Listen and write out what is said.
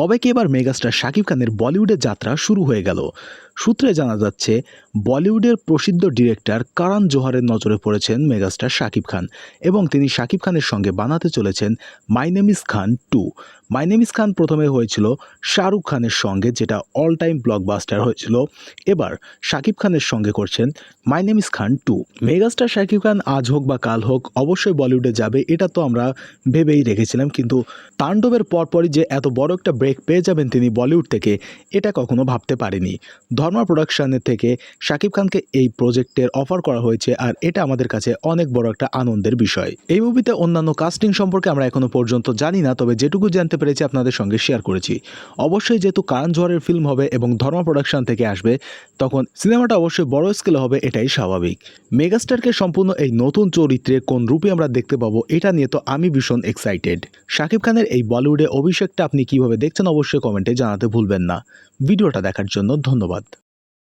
তবে কি এবার মেগাস্টার শাকিব খানের বলিউডের যাত্রা শুরু হয়ে গেল? সূত্রে জানা যাচ্ছে, বলিউডের প্রসিদ্ধ ডিরেক্টর কারণ জোহারের নজরে পড়েছেন মেগাস্টার শাকিব খান এবং তিনি শাকিব খানের সঙ্গে বানাতে চলেছেন মাইনেমিস খান টু। মাইনেমিস খান প্রথমে হয়েছিল শাহরুখ খানের সঙ্গে, যেটা অল টাইম ব্লকবাস্টার হয়েছিল। এবার শাকিব খানের সঙ্গে করছেন my name is Khan two. Megastar Shakib Khan আজ হোক বা কাল হোক, অবশ্যই বলিউডে যাবে, এটা তো আমরা ভেবেই রেখেছিলাম, কিন্তু তাণ্ডবের পরপরই যে এত বড় একটা ব্রেক পেয়ে যাবেন তিনি বলিউড থেকে, এটা কখনো ভাবতে পারেনি। ধর্মা প্রোডাকশনের থেকে শাকিব খানকে এই প্রজেক্টের অফার করা হয়েছে আর এটা আমাদের কাছে অনেক বড় একটা আনন্দের বিষয়। এই মুভিতে অন্যান্য কাস্টিং সম্পর্কে আমরা এখনও পর্যন্ত জানি না, তবে যেটুকু জানতে পেরেছি আপনাদের সঙ্গে শেয়ার করেছি। অবশ্যই যেহেতু কারণ জোয়ারের ফিল্ম হবে এবং ধর্মা প্রোডাকশন থেকে আসবে, তখন সিনেমাটা অবশ্যই বড় স্কেলে হবে, এটাই স্বাভাবিক। মেগাস্টারকে সম্পূর্ণ এই নতুন চরিত্রে কোন রূপে আমরা দেখতে পাবো, এটা নিয়ে তো আমি ভীষণ এক্সাইটেড শাকিব খানের এই বলিউডে অভিষেকটা আপনি কীভাবে দেখছেন, অবশ্যই কমেন্টে জানাতে ভুলবেন না। ভিডিওটা দেখার জন্য ধন্যবাদ।